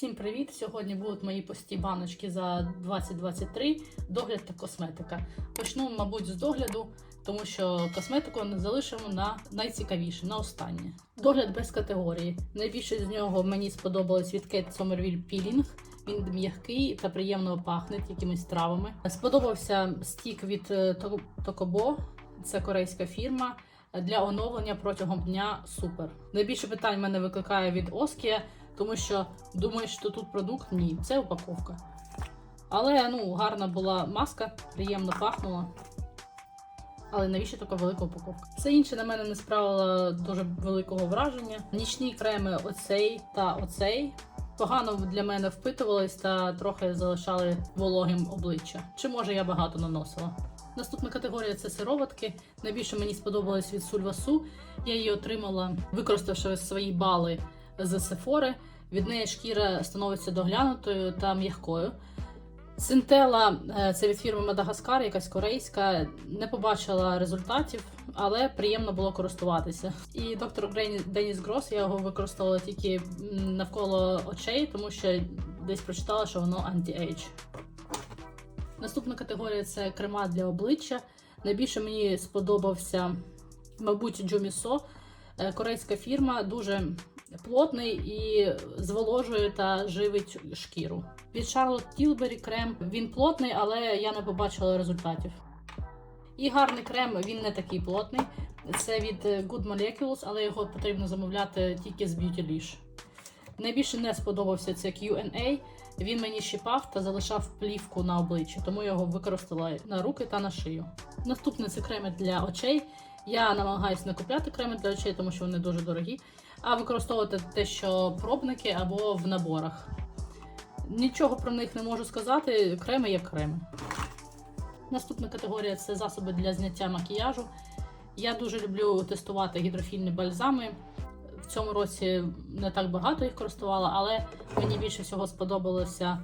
Всім привіт! Сьогодні будуть мої пусті баночки за 2023, догляд та косметика. Почну, мабуть, з догляду, тому що косметику не залишимо на найцікавіше, на останнє. Догляд без категорії. Найбільше з нього мені сподобалось від Kate Somerville Peeling. Він м'який та приємно пахне якимись травами. Сподобався стік від е, То- Tokobo, це корейська фірма. Для оновлення протягом дня супер. Найбільше питань в мене викликає від Оскія, тому що думаєш, що тут продукт? Ні, це упаковка. Але ну, гарна була маска, приємно пахнула. Але навіщо така велика упаковка? Все інше на мене не справило дуже великого враження. Нічні креми оцей та оцей погано для мене впитувались та трохи залишали вологим обличчя. Чи може я багато наносила? Наступна категорія це сироватки. Найбільше мені сподобалось від Сульвасу. Я її отримала, використавши свої бали з Сефори. Від неї шкіра становиться доглянутою та м'якою. Синтела е, це від фірми Мадагаскар, якась корейська. Не побачила результатів, але приємно було користуватися. І доктор Деніс Грос я його використовувала тільки навколо очей, тому що десь прочитала, що воно анті-ейдж. Наступна категорія це крема для обличчя. Найбільше мені сподобався, мабуть, Джумісо. Е, Корейська фірма дуже плотний і зволожує та живить шкіру. Від Charlotte Tilbury крем він плотний, але я не побачила результатів. І гарний крем, він не такий плотний. Це від е, Good Molecules, але його потрібно замовляти тільки з Beautylish. Найбільше не сподобався це Q&A. Він мені щипав та залишав плівку на обличчі, тому я його використала на руки та на шию. Наступне це креми для очей. Я намагаюся не купляти креми для очей, тому що вони дуже дорогі, а використовувати те, що пробники або в наборах. Нічого про них не можу сказати. Креми як креми. Наступна категорія це засоби для зняття макіяжу. Я дуже люблю тестувати гідрофільні бальзами. В цьому році не так багато їх користувала, але мені більше всього сподобалося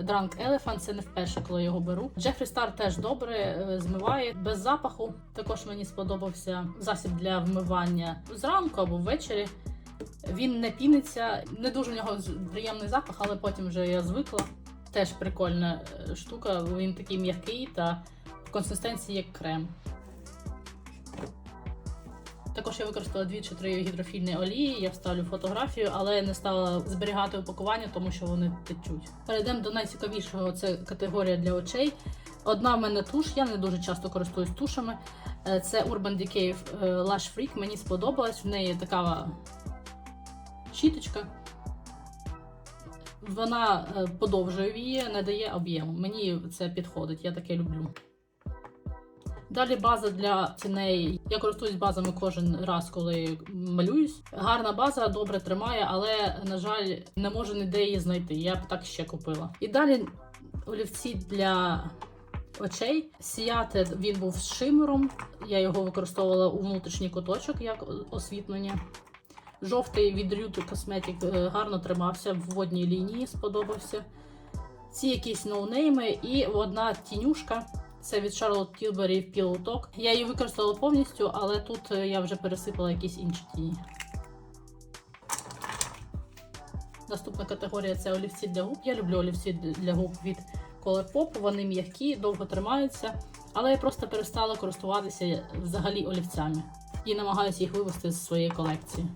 Drunk Elephant. Це не вперше, коли я його беру. Jeffree Star теж добре е, змиває без запаху. Також мені сподобався засіб для вмивання зранку або ввечері. Він не піниться, не дуже в нього приємний запах, але потім вже я звикла. Теж прикольна е, штука. Він такий м'який та в консистенції як крем. Також я використала дві чи три гідрофільні олії. Я вставлю фотографію, але не стала зберігати упакування, тому що вони течуть. Перейдемо до найцікавішого. Це категорія для очей. Одна в мене туш, я не дуже часто користуюсь тушами. Е, Це Urban Decay е, Lash Freak. Мені сподобалась. В неї така щіточка. Вона е, подовжує вії, не дає об'єму. Мені це підходить, я таке люблю. Далі база для ціней. Я користуюсь базами кожен раз, коли малююсь. Гарна база добре тримає, але, на жаль, не можу ніде її знайти. Я б так ще купила. І далі олівці для очей. Сіяти він був з шимером. Я його використовувала у внутрішній куточок як освітлення. Жовтий від Rute е, гарно тримався в водній лінії, сподобався. Ці якісь ноунейми і одна тінюшка. Це від Charlotte Tilbury Pillow Talk. Я її використала повністю, але тут е, я вже пересипала якісь інші тіні. Наступна категорія це олівці для губ. Я люблю олівці для губ від Colourpop. Вони м'які, довго тримаються, але я просто перестала користуватися взагалі олівцями і намагаюся їх вивести з своєї колекції.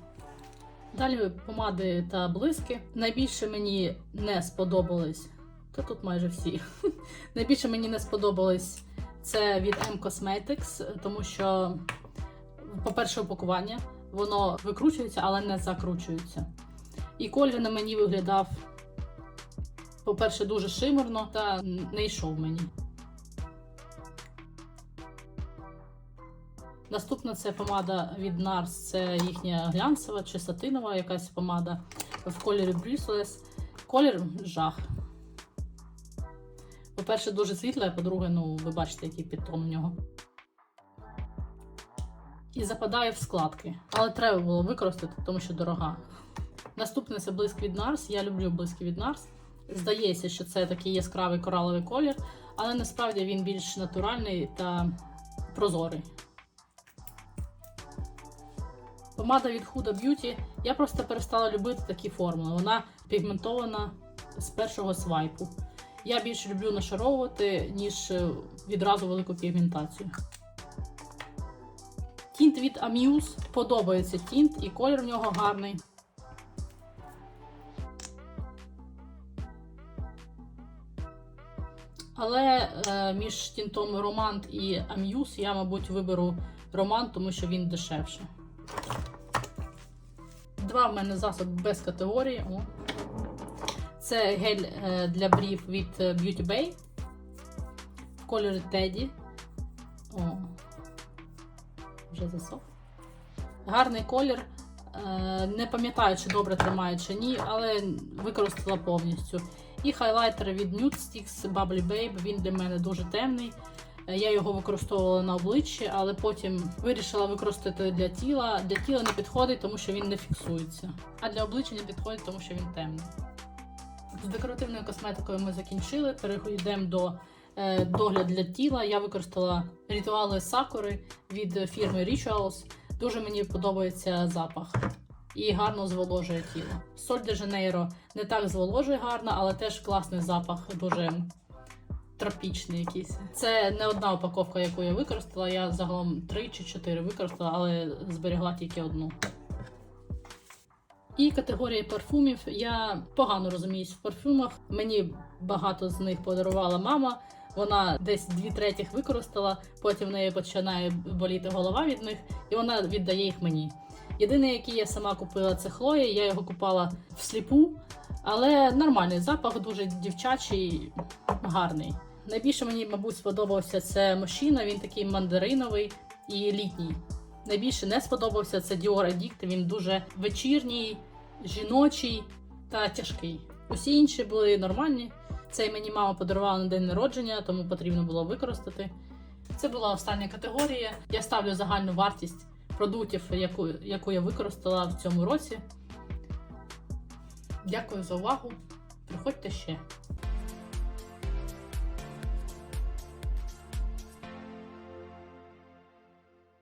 Далі помади та блиски. Найбільше мені не сподобались, та тут майже всі. Найбільше мені не сподобались це від M Cosmetics, тому що, по-перше, упакування воно викручується, але не закручується. І колір на мені виглядав, по-перше, дуже шимерно та не йшов мені. Наступна це помада від NARS, це їхня глянцева чи сатинова якась помада в кольорі Breathless. Колір жах. По-перше, дуже світла, а по-друге, ну, ви бачите, який підтон в нього. І западає в складки. Але треба було використати, тому що дорога. Наступне це блиск від NARS. Я люблю блиски від NARS. Здається, що це такий яскравий кораловий колір, але насправді він більш натуральний та прозорий. Помада від Huda Beauty Я просто перестала любити такі формули. Вона пігментована з першого свайпу. Я більше люблю нашаровувати, ніж е, відразу велику пігментацію. Тінт від Amuse. Подобається тінт і колір в нього гарний. Але е, між тінтом Романт і Amuse я, мабуть, виберу Романт, тому що він дешевше. Два в мене засоби без категорії. О. Це гель е, для брів від е, Beauty Bay в кольорі Teddy. О. Вже засох. Гарний колір. Е, Не пам'ятаю, чи добре тримає, чи ні, але використала повністю. І хайлайтер від Nude Sticks Bubbly Babe. Він для мене дуже темний. Я його використовувала на обличчі, але потім вирішила використати для тіла. Для тіла не підходить, тому що він не фіксується. А для обличчя не підходить, тому що він темний. З декоративною косметикою ми закінчили. Переходимо до е, догляд для тіла. Я використала ритуали сакури від фірми Rituals. Дуже мені подобається запах і гарно зволожує тіло. Соль де Жанейро не так зволожує гарно, але теж класний запах, дуже тропічний якийсь. Це не одна упаковка, яку я використала. Я загалом 3 чи 4 використала, але зберегла тільки одну. І категорія парфумів. Я погано розуміюсь в парфумах. Мені багато з них подарувала мама. Вона десь дві третіх використала, потім в неї починає боліти голова від них, і вона віддає їх мені. Єдине, який я сама купила, це Хлоя. Я його купала всліпу, але нормальний запах, дуже дівчачий, гарний. Найбільше мені, мабуть, сподобався це мужчина, він такий мандариновий і літній. Найбільше не сподобався це Dior Addict, він дуже вечірній, жіночий та тяжкий. Усі інші були нормальні. Цей мені мама подарувала на день народження, тому потрібно було використати. Це була остання категорія. Я ставлю загальну вартість продуктів, яку, яку я використала в цьому році. Дякую за увагу. Приходьте ще.